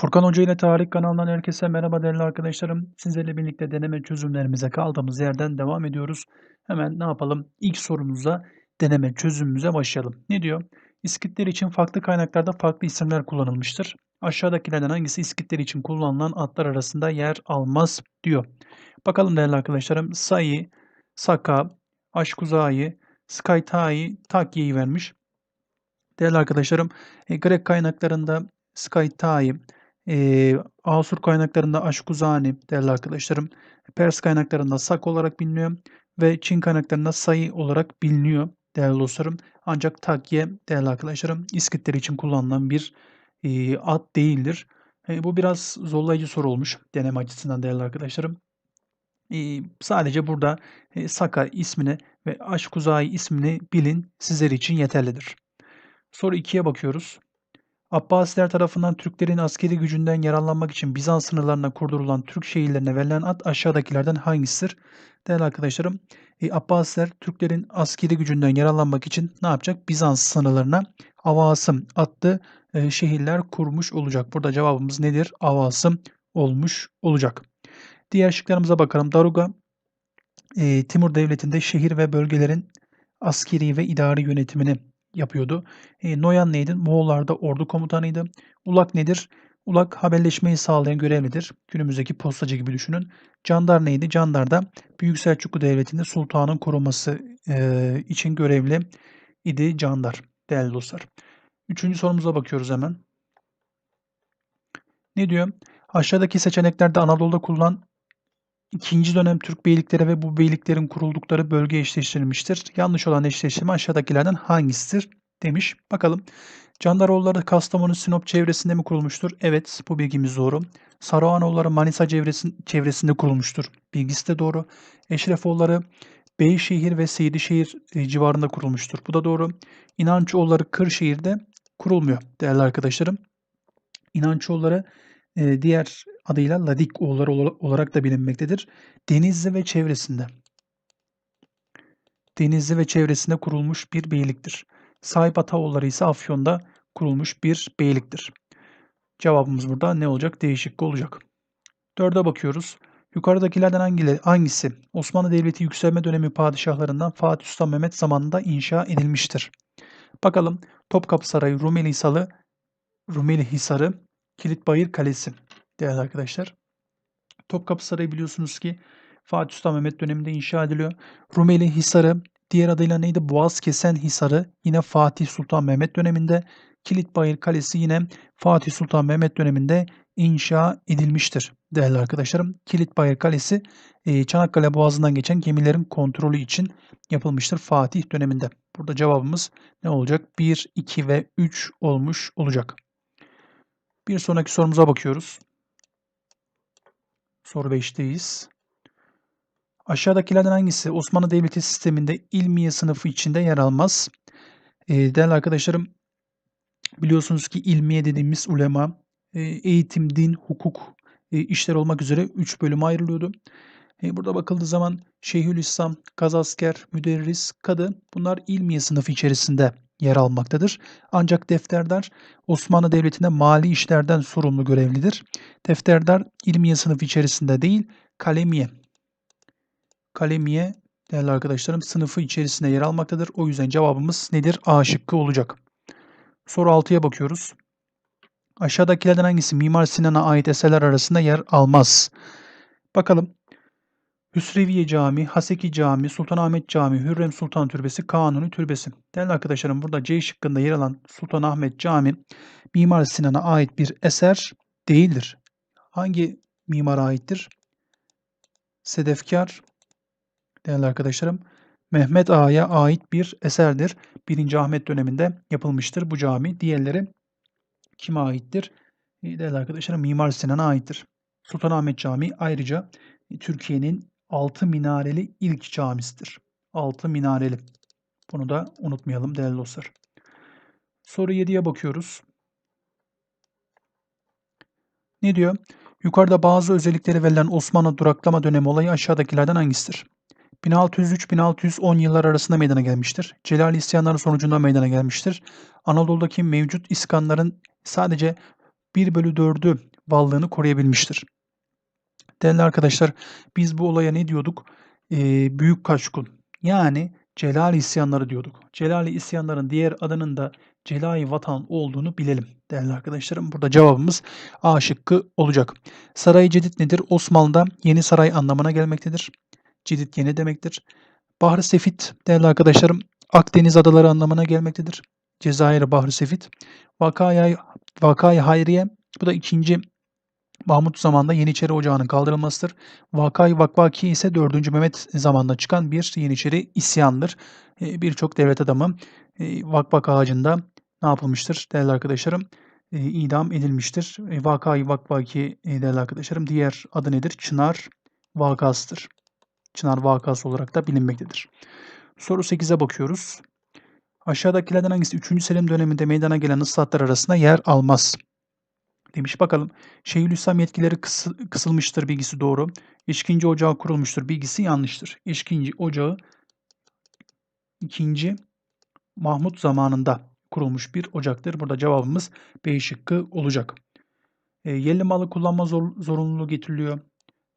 Furkan Hoca ile Tarih kanalından herkese merhaba değerli arkadaşlarım. Sizlerle birlikte deneme çözümlerimize kaldığımız yerden devam ediyoruz. Hemen ne yapalım? İlk sorumuza deneme çözümümüze başlayalım. Ne diyor? İskitler için farklı kaynaklarda farklı isimler kullanılmıştır. Aşağıdakilerden hangisi iskitler için kullanılan adlar arasında yer almaz diyor. Bakalım değerli arkadaşlarım. Sayı, Saka, Aşkuza'yı, Skyta'yı, Takye'yi vermiş. Değerli arkadaşlarım, e, Grek kaynaklarında Skyta'yı, Eee, Asur kaynaklarında Aşkuzani değerli arkadaşlarım. Pers kaynaklarında Sak olarak biliniyor ve Çin kaynaklarında Sayı olarak biliniyor değerli dostlarım. Ancak Takye değerli arkadaşlarım İskitler için kullanılan bir eee, ad değildir. E, bu biraz zorlayıcı soru olmuş deneme açısından değerli arkadaşlarım. Eee, sadece burada e, Saka ismini ve Aşkuzai ismini bilin sizler için yeterlidir. Soru 2'ye bakıyoruz. Abbasiler tarafından Türklerin askeri gücünden yararlanmak için Bizans sınırlarına kurdurulan Türk şehirlerine verilen ad aşağıdakilerden hangisidir? Değerli arkadaşlarım, e, Abbasiler Türklerin askeri gücünden yararlanmak için ne yapacak? Bizans sınırlarına Avasım adlı e, şehirler kurmuş olacak. Burada cevabımız nedir? Avasım olmuş olacak. Diğer şıklarımıza bakalım. Daruga, e, Timur Devleti'nde şehir ve bölgelerin askeri ve idari yönetimini yapıyordu. E, Noyan neydi? Moğollarda ordu komutanıydı. Ulak nedir? Ulak haberleşmeyi sağlayan görevlidir. Günümüzdeki postacı gibi düşünün. Candar neydi? Candar da Büyük Selçuklu Devleti'nde sultanın koruması e, için görevli idi Candar değerli dostlar. Üçüncü sorumuza bakıyoruz hemen. Ne diyor? Aşağıdaki seçeneklerde Anadolu'da kullanılan ikinci dönem Türk beylikleri ve bu beyliklerin kuruldukları bölge eşleştirilmiştir. Yanlış olan eşleştirme aşağıdakilerden hangisidir demiş. Bakalım. Candaroğulları Kastamonu Sinop çevresinde mi kurulmuştur? Evet bu bilgimiz doğru. Saruhanoğulları Manisa çevresinde kurulmuştur. Bilgisi de doğru. Eşrefoğulları Beyşehir ve Seydişehir e, civarında kurulmuştur. Bu da doğru. İnançoğulları Kırşehir'de kurulmuyor değerli arkadaşlarım. İnançoğulları e, diğer adıyla Ladik oğulları olarak da bilinmektedir. Denizli ve çevresinde. Denizli ve çevresinde kurulmuş bir beyliktir. Sahip Ataoğulları ise Afyon'da kurulmuş bir beyliktir. Cevabımız burada ne olacak? Değişik olacak. Dörde bakıyoruz. Yukarıdakilerden hangisi Osmanlı Devleti yükselme dönemi padişahlarından Fatih Sultan Mehmet zamanında inşa edilmiştir? Bakalım Topkapı Sarayı, Rumeli Hisarı, Rumeli Hisarı, Kilitbayır Kalesi değerli arkadaşlar. Topkapı Sarayı biliyorsunuz ki Fatih Sultan Mehmet döneminde inşa ediliyor. Rumeli Hisarı diğer adıyla neydi? Boğaz Kesen Hisarı yine Fatih Sultan Mehmet döneminde. Kilitbayır Kalesi yine Fatih Sultan Mehmet döneminde inşa edilmiştir değerli arkadaşlarım. Kilitbayır Kalesi e, Çanakkale Boğazı'ndan geçen gemilerin kontrolü için yapılmıştır Fatih döneminde. Burada cevabımız ne olacak? 1, 2 ve 3 olmuş olacak. Bir sonraki sorumuza bakıyoruz. Soru 5'teyiz. Aşağıdakilerden hangisi Osmanlı Devleti sisteminde ilmiye sınıfı içinde yer almaz? E, değerli arkadaşlarım biliyorsunuz ki ilmiye dediğimiz ulema e, eğitim, din, hukuk e, işler olmak üzere 3 bölüme ayrılıyordu. E, burada bakıldığı zaman Şeyhülislam, Gazasker, Müderris, Kadı bunlar ilmiye sınıfı içerisinde yer almaktadır. Ancak defterdar Osmanlı Devleti'nde mali işlerden sorumlu görevlidir. Defterdar ilmiye sınıfı içerisinde değil, kalemiye. Kalemiye değerli arkadaşlarım sınıfı içerisinde yer almaktadır. O yüzden cevabımız nedir? A şıkkı olacak. Soru 6'ya bakıyoruz. Aşağıdakilerden hangisi Mimar Sinan'a ait eserler arasında yer almaz? Bakalım. Hüsreviye Camii, Haseki Camii, Sultanahmet Camii, Hürrem Sultan Türbesi, Kanuni Türbesi. Değerli arkadaşlarım burada C şıkkında yer alan Sultanahmet Camii Mimar Sinan'a ait bir eser değildir. Hangi mimara aittir? Sedefkar değerli arkadaşlarım Mehmet Ağa'ya ait bir eserdir. 1. Ahmet döneminde yapılmıştır bu cami. Diğerleri kime aittir? Değerli arkadaşlarım Mimar Sinan'a aittir. Sultanahmet Camii ayrıca Türkiye'nin altı minareli ilk camisidir. Altı minareli. Bunu da unutmayalım değerli dostlar. Soru 7'ye bakıyoruz. Ne diyor? Yukarıda bazı özellikleri verilen Osmanlı duraklama dönemi olayı aşağıdakilerden hangisidir? 1603-1610 yıllar arasında meydana gelmiştir. Celal isyanları sonucunda meydana gelmiştir. Anadolu'daki mevcut iskanların sadece 1/4'ü varlığını koruyabilmiştir. Değerli arkadaşlar, biz bu olaya ne diyorduk? Eee, Büyük Kaçkun yani Celali isyanları diyorduk. Celali isyanların diğer adının da Celali Vatan olduğunu bilelim değerli arkadaşlarım. Burada cevabımız A şıkkı olacak. Saray Cedid nedir? Osmanlı'da yeni saray anlamına gelmektedir. Cedid yeni demektir. Bahri Sefit değerli arkadaşlarım Akdeniz adaları anlamına gelmektedir. Cezayir Bahri Sefit. Vakaya, Vakaya Hayriye bu da ikinci Mahmut zamanında Yeniçeri Ocağı'nın kaldırılmasıdır. Vakay Vakvaki ise 4. Mehmet zamanında çıkan bir Yeniçeri isyandır. E, Birçok devlet adamı e, Vakvak ağacında ne yapılmıştır değerli arkadaşlarım? E, idam edilmiştir. Vakay Vakvaki değerli arkadaşlarım diğer adı nedir? Çınar vakasıdır. Çınar vakası olarak da bilinmektedir. Soru 8'e bakıyoruz. Aşağıdakilerden hangisi 3. Selim döneminde meydana gelen ıslahatlar arasında yer almaz? Demiş bakalım. Şeyhülislam yetkileri kısı, kısılmıştır bilgisi doğru. Eşkinci ocağı kurulmuştur bilgisi yanlıştır. Eşkinci ocağı 2. Mahmut zamanında kurulmuş bir ocaktır. Burada cevabımız B şıkkı olacak. E, yerli malı kullanma zor, zorunluluğu getiriliyor.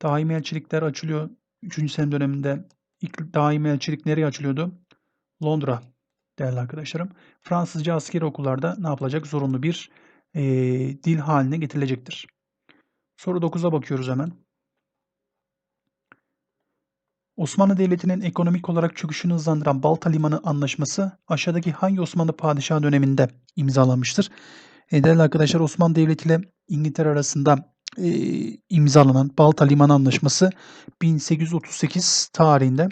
Daimi elçilikler açılıyor. 3. Selim döneminde ilk daimi elçilik nereye açılıyordu? Londra değerli arkadaşlarım. Fransızca askeri okullarda ne yapılacak? Zorunlu bir e, dil haline getirilecektir. Soru 9'a bakıyoruz hemen. Osmanlı Devleti'nin ekonomik olarak çöküşünü hızlandıran Balta Limanı Anlaşması aşağıdaki hangi Osmanlı padişahı döneminde imzalanmıştır? E, değerli arkadaşlar Osmanlı Devleti ile İngiltere arasında e, imzalanan Balta Limanı Anlaşması 1838 tarihinde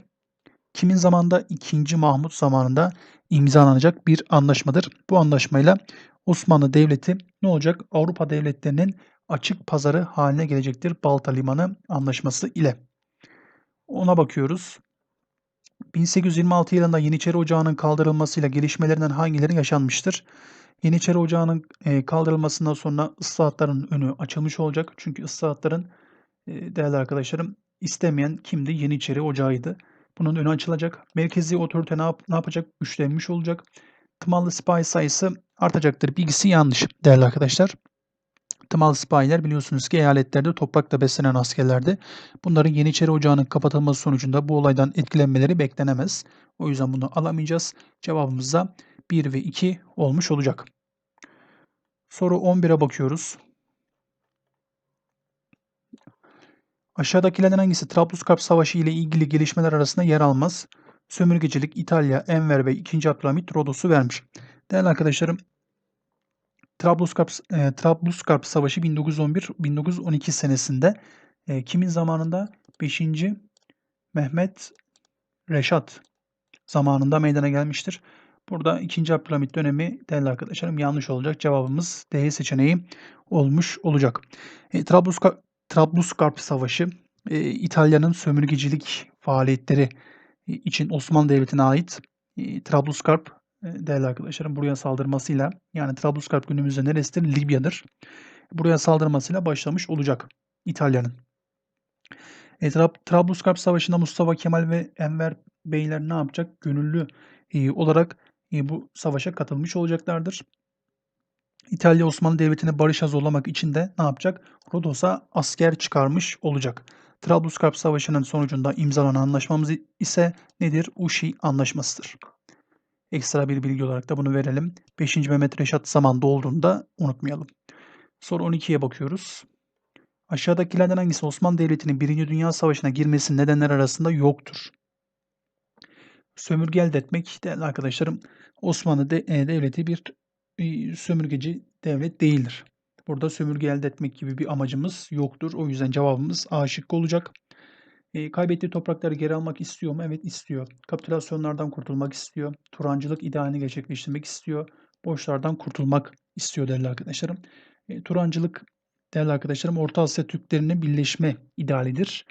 kimin zamanında? 2. Mahmut zamanında imzalanacak bir anlaşmadır. Bu anlaşmayla Osmanlı Devleti ne olacak? Avrupa devletlerinin açık pazarı haline gelecektir Balta Limanı Anlaşması ile. Ona bakıyoruz. 1826 yılında Yeniçeri Ocağı'nın kaldırılmasıyla gelişmelerinden hangileri yaşanmıştır? Yeniçeri Ocağı'nın e, kaldırılmasından sonra ıslahatların önü açılmış olacak. Çünkü ıslahatların e, değerli arkadaşlarım istemeyen kimdi? Yeniçeri Ocağı'ydı. Bunun önü açılacak. Merkezi otorite ne, yap ne yapacak? Güçlenmiş olacak. Tımallı sipahi sayısı artacaktır. Bilgisi yanlış değerli arkadaşlar. Tımallı sipahiler biliyorsunuz ki eyaletlerde toprakla beslenen askerlerdi. Bunların Yeniçeri Ocağı'nın kapatılması sonucunda bu olaydan etkilenmeleri beklenemez. O yüzden bunu alamayacağız. Cevabımız da 1 ve 2 olmuş olacak. Soru 11'e bakıyoruz. Aşağıdakilerden hangisi Trablusgarp Savaşı ile ilgili gelişmeler arasında yer almaz? Sömürgecilik İtalya, Enver Bey 2. Abdülhamit Rodos'u vermiş. Değerli arkadaşlarım, Trablusgarp, e, Trablusgarp Savaşı 1911-1912 senesinde e, kimin zamanında? 5. Mehmet Reşat zamanında meydana gelmiştir. Burada 2. Abdülhamit dönemi değerli arkadaşlarım yanlış olacak. Cevabımız D seçeneği olmuş olacak. E, Trablusgarp, Trablusgarp Savaşı e, İtalya'nın sömürgecilik faaliyetleri için Osmanlı Devleti'ne ait Trablusgarp e, değerli arkadaşlarım buraya saldırmasıyla yani Trablusgarp günümüzde neresidir? Libya'dır. Buraya saldırmasıyla başlamış olacak İtalya'nın. E, Trab Trablusgarp Savaşı'nda Mustafa Kemal ve Enver Beyler ne yapacak? Gönüllü e, olarak e, bu savaşa katılmış olacaklardır. İtalya Osmanlı Devleti'ni barışa zorlamak için de ne yapacak? Rodos'a asker çıkarmış olacak. Trablusgarp Savaşı'nın sonucunda imzalanan anlaşmamız ise nedir? Uşi Anlaşması'dır. Ekstra bir bilgi olarak da bunu verelim. 5. Mehmet Reşat zamanında olduğunu unutmayalım. Soru 12'ye bakıyoruz. Aşağıdakilerden hangisi Osmanlı Devleti'nin 1. Dünya Savaşı'na girmesinin nedenler arasında yoktur? Sömürge elde etmek değerli arkadaşlarım Osmanlı e, Devleti bir e, sömürgeci devlet değildir. Burada sömürge elde etmek gibi bir amacımız yoktur. O yüzden cevabımız A şıkkı olacak. E, kaybettiği toprakları geri almak istiyor mu? Evet istiyor. Kapitülasyonlardan kurtulmak istiyor. Turancılık idealini gerçekleştirmek istiyor. Borçlardan kurtulmak istiyor değerli arkadaşlarım. E, Turancılık değerli arkadaşlarım Orta Asya Türklerinin birleşme idealidir.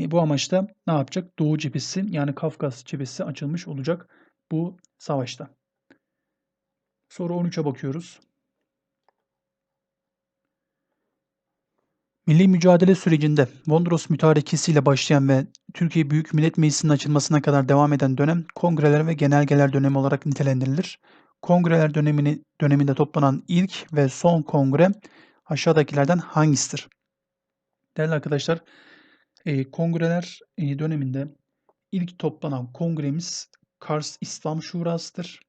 E, bu amaçta ne yapacak? Doğu cephesi yani Kafkas cephesi açılmış olacak bu savaşta. Soru 13'e bakıyoruz. Milli mücadele sürecinde Mondros mütarekesiyle başlayan ve Türkiye Büyük Millet Meclisi'nin açılmasına kadar devam eden dönem kongreler ve genelgeler dönemi olarak nitelendirilir. Kongreler dönemini, döneminde toplanan ilk ve son kongre aşağıdakilerden hangisidir? Değerli arkadaşlar, eee, kongreler, eee, döneminde ilk toplanan kongremiz Kars İslam Şurası'dır.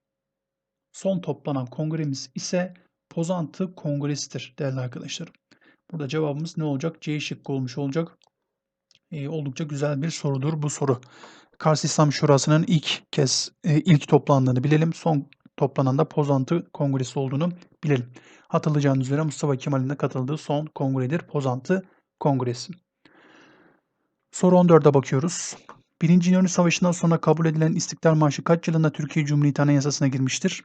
Son toplanan kongremiz ise Pozantı Kongresi'dir değerli arkadaşlarım. Burada cevabımız ne olacak? C şıkkı olmuş olacak. Eee, oldukça güzel bir sorudur bu soru. Kars İslam Şurası'nın ilk kez, eee, ilk toplandığını bilelim. Son toplanan da Pozantı Kongresi olduğunu bilelim. Hatırlayacağınız üzere Mustafa Kemal'in de katıldığı son kongredir Pozantı Kongresi. Soru 14'e bakıyoruz. Birinci İnönü Savaşı'ndan sonra kabul edilen İstiklal Marşı kaç yılında Türkiye Cumhuriyeti Anayasası'na girmiştir?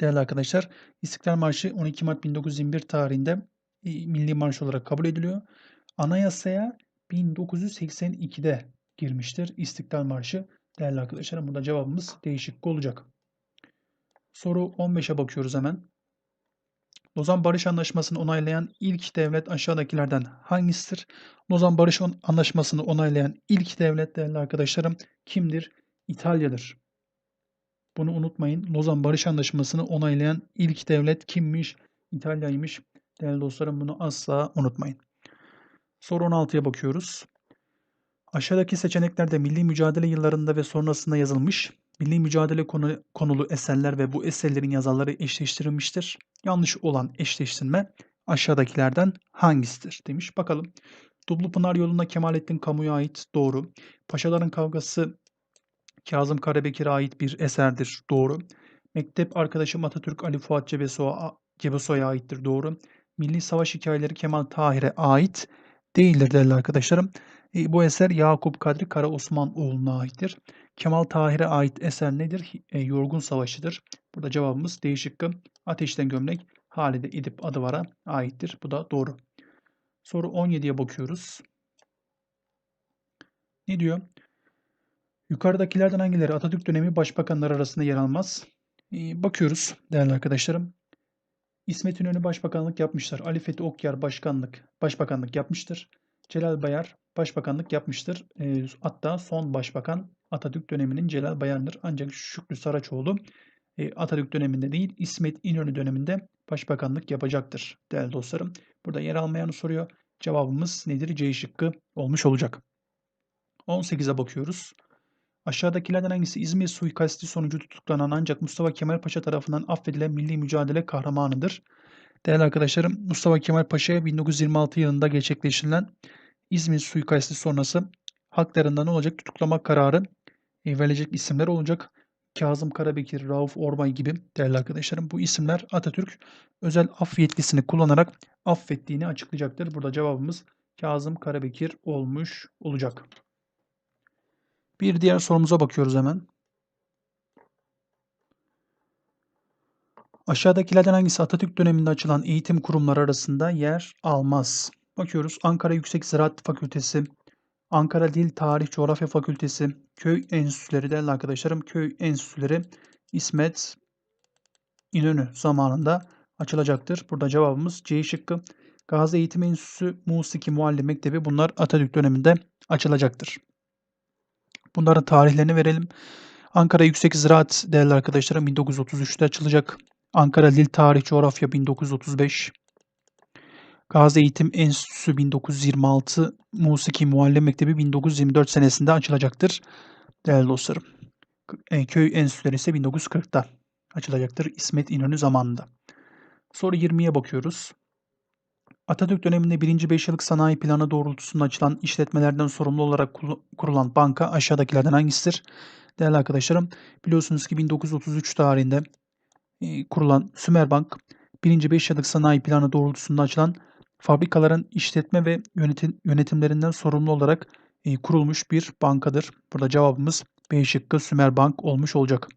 Değerli arkadaşlar, İstiklal Marşı 12 Mart 1921 tarihinde e, milli marş olarak kabul ediliyor. Anayasaya 1982'de girmiştir İstiklal Marşı. Değerli arkadaşlarım burada cevabımız değişik olacak. Soru 15'e bakıyoruz hemen. Lozan Barış Anlaşması'nı onaylayan ilk devlet aşağıdakilerden hangisidir? Lozan Barış Anlaşması'nı onaylayan ilk devlet değerli arkadaşlarım kimdir? İtalya'dır. Bunu unutmayın. Lozan Barış Anlaşması'nı onaylayan ilk devlet kimmiş? İtalya'ymış. Değerli dostlarım bunu asla unutmayın. Soru 16'ya bakıyoruz. Aşağıdaki seçeneklerde milli mücadele yıllarında ve sonrasında yazılmış milli mücadele konu, konulu eserler ve bu eserlerin yazarları eşleştirilmiştir. Yanlış olan eşleştirme aşağıdakilerden hangisidir demiş. Bakalım. Dublu Pınar yolunda Kemalettin Kamu'ya ait doğru. Paşaların Kavgası Kazım Karabekir'e ait bir eserdir. Doğru. Mektep arkadaşım Atatürk Ali Fuat Cebesoy'a Cebesoy'a aittir. Doğru. Milli Savaş Hikayeleri Kemal Tahir'e ait değildir değerli arkadaşlarım. E, bu eser Yakup Kadri Kara Osmanoğlu'na aittir. Kemal Tahir'e ait eser nedir? E, Yorgun Savaşı'dır. Burada cevabımız D şıkkı. Ateşten Gömlek Halide Edip Adıvar'a aittir. Bu da doğru. Soru 17'ye bakıyoruz. Ne diyor? Yukarıdakilerden hangileri Atatürk dönemi başbakanlar arasında yer almaz? Ee, bakıyoruz değerli arkadaşlarım. İsmet İnönü başbakanlık yapmışlar. Ali Fethi Okyar başkanlık, başbakanlık yapmıştır. Celal Bayar başbakanlık yapmıştır. E, hatta son başbakan Atatürk döneminin Celal Bayar'dır. Ancak Şükrü Saraçoğlu e, Atatürk döneminde değil İsmet İnönü döneminde başbakanlık yapacaktır değerli dostlarım. Burada yer almayanı soruyor. Cevabımız nedir? C şıkkı olmuş olacak. 18'e bakıyoruz. Aşağıdakilerden hangisi İzmir suikasti sonucu tutuklanan ancak Mustafa Kemal Paşa tarafından affedilen milli mücadele kahramanıdır? Değerli arkadaşlarım Mustafa Kemal Paşa'ya 1926 yılında gerçekleştirilen İzmir suikasti sonrası haklarından olacak tutuklama kararı e, verilecek isimler olacak. Kazım Karabekir, Rauf Orbay gibi değerli arkadaşlarım bu isimler Atatürk özel af yetkisini kullanarak affettiğini açıklayacaktır. Burada cevabımız Kazım Karabekir olmuş olacak. Bir diğer sorumuza bakıyoruz hemen. Aşağıdakilerden hangisi Atatürk döneminde açılan eğitim kurumları arasında yer almaz? Bakıyoruz Ankara Yüksek Ziraat Fakültesi, Ankara Dil Tarih Coğrafya Fakültesi, köy enstitüleri değerli arkadaşlarım. Köy enstitüleri İsmet İnönü zamanında açılacaktır. Burada cevabımız C şıkkı. Gazi Eğitim Enstitüsü, Musiki Muallim Mektebi bunlar Atatürk döneminde açılacaktır. Bunların tarihlerini verelim. Ankara Yüksek Ziraat değerli arkadaşlarım 1933'te açılacak. Ankara Dil Tarih Coğrafya 1935. Gazi Eğitim Enstitüsü 1926, Musiki Muallim Mektebi 1924 senesinde açılacaktır. Değerli dostlarım. E, köy enstitüleri ise 1940'ta açılacaktır İsmet İnönü zamanında. Soru 20'ye bakıyoruz. Atatürk döneminde 1. 5 yıllık sanayi planı doğrultusunda açılan işletmelerden sorumlu olarak kurulan banka aşağıdakilerden hangisidir? Değerli arkadaşlarım biliyorsunuz ki 1933 tarihinde e, kurulan Sümerbank 1. 5 yıllık sanayi planı doğrultusunda açılan fabrikaların işletme ve yönetim, yönetimlerinden sorumlu olarak e, kurulmuş bir bankadır. Burada cevabımız B şıkkı Sümerbank olmuş olacak.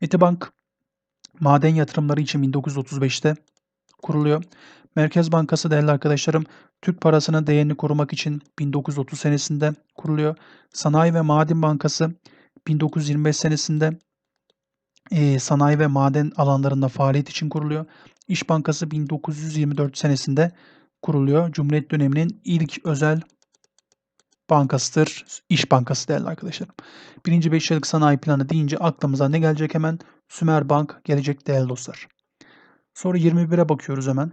Etibank maden yatırımları için 1935'te kuruluyor. Merkez Bankası değerli arkadaşlarım Türk parasının değerini korumak için 1930 senesinde kuruluyor. Sanayi ve Maden Bankası 1925 senesinde e, sanayi ve maden alanlarında faaliyet için kuruluyor. İş Bankası 1924 senesinde kuruluyor. Cumhuriyet döneminin ilk özel bankasıdır. İş Bankası değerli arkadaşlarım. Birinci 5 yıllık sanayi planı deyince aklımıza ne gelecek hemen? Sümer Bank gelecek değerli dostlar. Soru 21'e bakıyoruz hemen.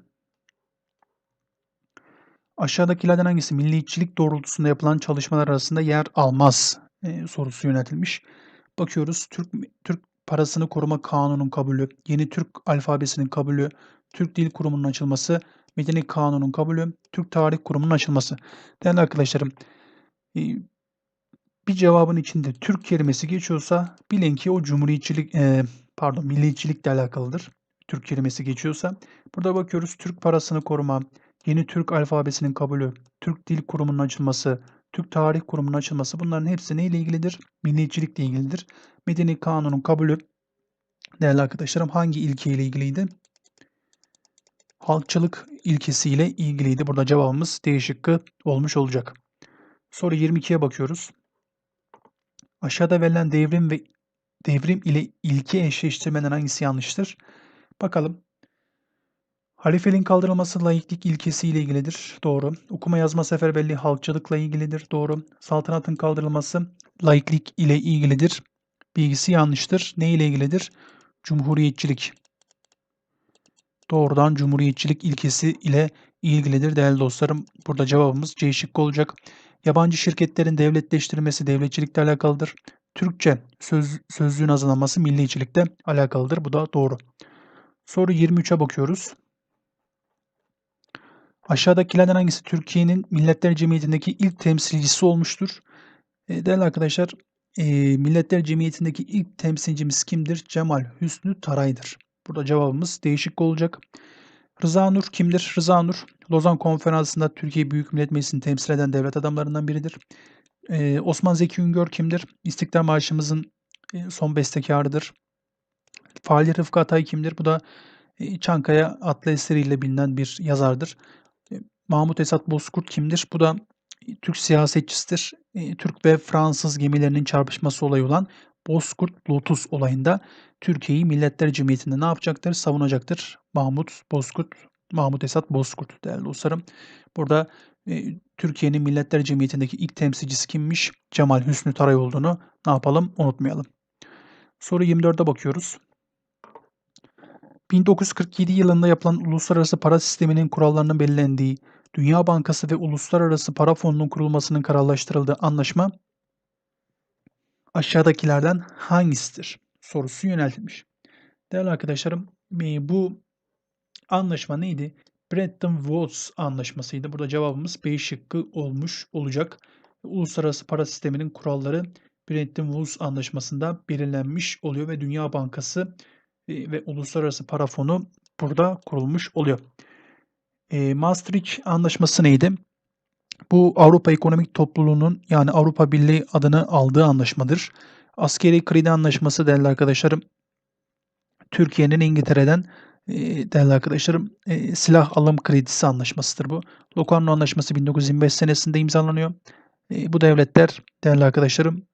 Aşağıdakilerden hangisi milliyetçilik doğrultusunda yapılan çalışmalar arasında yer almaz e, sorusu yöneltilmiş. Bakıyoruz Türk Türk parasını koruma kanunun kabulü, yeni Türk alfabesinin kabulü, Türk Dil Kurumu'nun açılması, Medeni Kanunun kabulü, Türk Tarih Kurumu'nun açılması. Değerli arkadaşlarım, e, bir cevabın içinde Türk kelimesi geçiyorsa bilin ki o cumhuriyetçilik, e, pardon milliyetçilikle alakalıdır. Türk kelimesi geçiyorsa. Burada bakıyoruz Türk parasını koruma, yeni Türk alfabesinin kabulü, Türk Dil Kurumu'nun açılması, Türk Tarih Kurumu'nun açılması bunların hepsi neyle ilgilidir? Milliyetçilikle ilgilidir. Medeni Kanun'un kabulü değerli arkadaşlarım hangi ilkeyle ilgiliydi? Halkçılık ilkesiyle ilgiliydi. Burada cevabımız D şıkkı olmuş olacak. Soru 22'ye bakıyoruz. Aşağıda verilen devrim ve devrim ile ilke eşleştirmeden hangisi yanlıştır? Bakalım. Halifeliğin kaldırılması laiklik ilkesiyle ilgilidir. Doğru. Okuma yazma seferberliği halkçılıkla ilgilidir. Doğru. Saltanatın kaldırılması laiklik ile ilgilidir. Bilgisi yanlıştır. Ne ile ilgilidir? Cumhuriyetçilik. Doğrudan cumhuriyetçilik ilkesi ile ilgilidir değerli dostlarım. Burada cevabımız C şıkkı olacak. Yabancı şirketlerin devletleştirilmesi devletçilikle alakalıdır. Türkçe söz, sözlüğün hazırlanması milliyetçilikle alakalıdır. Bu da doğru. Soru 23'e bakıyoruz. Aşağıdakilerden hangisi Türkiye'nin Milletler Cemiyeti'ndeki ilk temsilcisi olmuştur? E, değerli arkadaşlar, e, Milletler Cemiyeti'ndeki ilk temsilcimiz kimdir? Cemal Hüsnü Taray'dır. Burada cevabımız değişik olacak. Rıza Nur kimdir? Rıza Nur, Lozan Konferansı'nda Türkiye Büyük Millet Meclisi'ni temsil eden devlet adamlarından biridir. Ee, Osman Zeki Üngör kimdir? İstiklal Marşımızın e, son bestekarıdır. Fahri Rıfkı Atay kimdir? Bu da e, Çankaya adlı eseriyle bilinen bir yazardır. Mahmut Esat Bozkurt kimdir? Bu da e, Türk siyasetçisidir. E, Türk ve Fransız gemilerinin çarpışması olayı olan Bozkurt Lotus olayında Türkiye'yi Milletler Cemiyeti'nde ne yapacaktır? Savunacaktır. Mahmut Bozkurt, Mahmut Esat Bozkurt değerli dostlarım. Burada e, Türkiye'nin Milletler Cemiyeti'ndeki ilk temsilcisi kimmiş? Cemal Hüsnü Taray olduğunu ne yapalım? Unutmayalım. Soru 24'e bakıyoruz. 1947 yılında yapılan uluslararası para sisteminin kurallarının belirlendiği, Dünya Bankası ve Uluslararası Para Fonu'nun kurulmasının kararlaştırıldığı anlaşma aşağıdakilerden hangisidir? Sorusu yöneltilmiş. Değerli arkadaşlarım bu anlaşma neydi? Bretton Woods anlaşmasıydı. Burada cevabımız B şıkkı olmuş olacak. Uluslararası para sisteminin kuralları Bretton Woods anlaşmasında belirlenmiş oluyor ve Dünya Bankası e, ve Uluslararası Para Fonu burada kurulmuş oluyor. E, Maastricht anlaşması neydi? Bu Avrupa Ekonomik Topluluğu'nun yani Avrupa Birliği adını aldığı anlaşmadır. Askeri kredi anlaşması değerli arkadaşlarım Türkiye'nin İngiltere'den e, değerli arkadaşlarım e, silah alım kredisi anlaşmasıdır bu. Locarno Anlaşması 1925 senesinde imzalanıyor. E, bu devletler değerli arkadaşlarım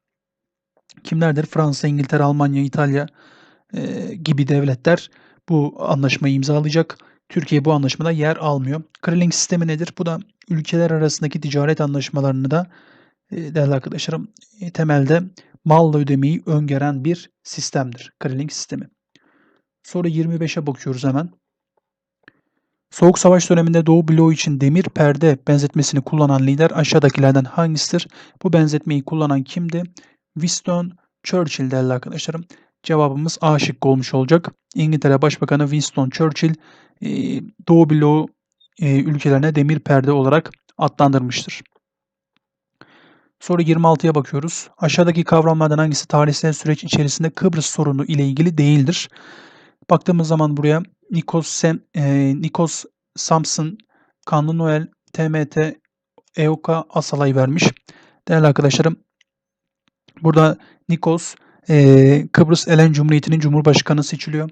kimlerdir? Fransa, İngiltere, Almanya, İtalya gibi devletler bu anlaşmayı imzalayacak. Türkiye bu anlaşmada yer almıyor. Clearing sistemi nedir? Bu da ülkeler arasındaki ticaret anlaşmalarını da e, değerli arkadaşlarım e, temelde malla ödemeyi öngören bir sistemdir. Clearing sistemi. Sonra 25'e bakıyoruz hemen. Soğuk Savaş döneminde Doğu bloğu için demir perde benzetmesini kullanan lider aşağıdakilerden hangisidir? Bu benzetmeyi kullanan kimdi? Winston Churchill değerli arkadaşlarım. Cevabımız A şıkkı olmuş olacak. İngiltere Başbakanı Winston Churchill e, Doğu bloğu e, ülkelerine demir perde olarak adlandırmıştır. Soru 26'ya bakıyoruz. Aşağıdaki kavramlardan hangisi tarihsel süreç içerisinde Kıbrıs sorunu ile ilgili değildir? Baktığımız zaman buraya Nikos, Sem, e, Nikos Samson, Kanlı Noel, TMT, EOKA Asalay vermiş. Değerli arkadaşlarım burada Nikos e, Kıbrıs Elen Cumhuriyeti'nin Cumhurbaşkanı seçiliyor.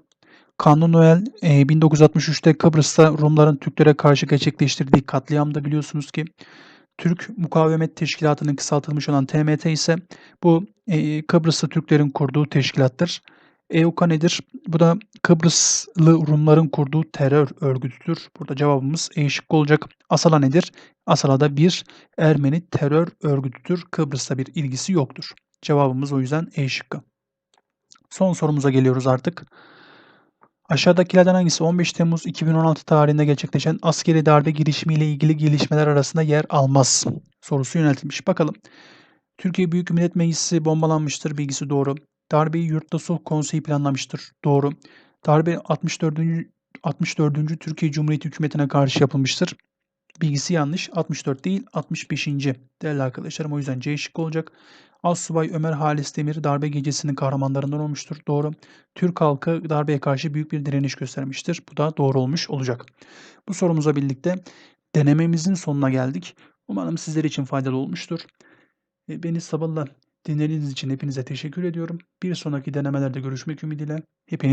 Kanlı Noel e, 1963'te Kıbrıs'ta Rumların Türklere karşı gerçekleştirdiği katliamda biliyorsunuz ki Türk Mukavemet Teşkilatı'nın kısaltılmış olan TMT ise bu e, Kıbrıs'ta Türklerin kurduğu teşkilattır. EUKA nedir? Bu da Kıbrıslı Rumların kurduğu terör örgütüdür. Burada cevabımız E şıkkı olacak. Asala nedir? Asala da bir Ermeni terör örgütüdür. Kıbrıs'ta bir ilgisi yoktur. Cevabımız o yüzden E şıkkı. Son sorumuza geliyoruz artık. Aşağıdakilerden hangisi 15 Temmuz 2016 tarihinde gerçekleşen askeri darbe girişimiyle ilgili gelişmeler arasında yer almaz? Sorusu yöneltilmiş. Bakalım. Türkiye Büyük Millet Meclisi bombalanmıştır. Bilgisi doğru. Darbeyi Yurtta Sulh Konseyi planlamıştır. Doğru. Darbe 64. 64. Türkiye Cumhuriyeti Hükümeti'ne karşı yapılmıştır. Bilgisi yanlış. 64 değil 65. Değerli arkadaşlarım o yüzden C şıkkı olacak. Assubay Ömer Halis Demir darbe gecesinin kahramanlarından olmuştur. Doğru. Türk halkı darbeye karşı büyük bir direniş göstermiştir. Bu da doğru olmuş olacak. Bu sorumuza birlikte denememizin sonuna geldik. Umarım sizler için faydalı olmuştur. E, Beni sabırla dinlediğiniz için hepinize teşekkür ediyorum. Bir sonraki denemelerde görüşmek ümidiyle. Hepiniz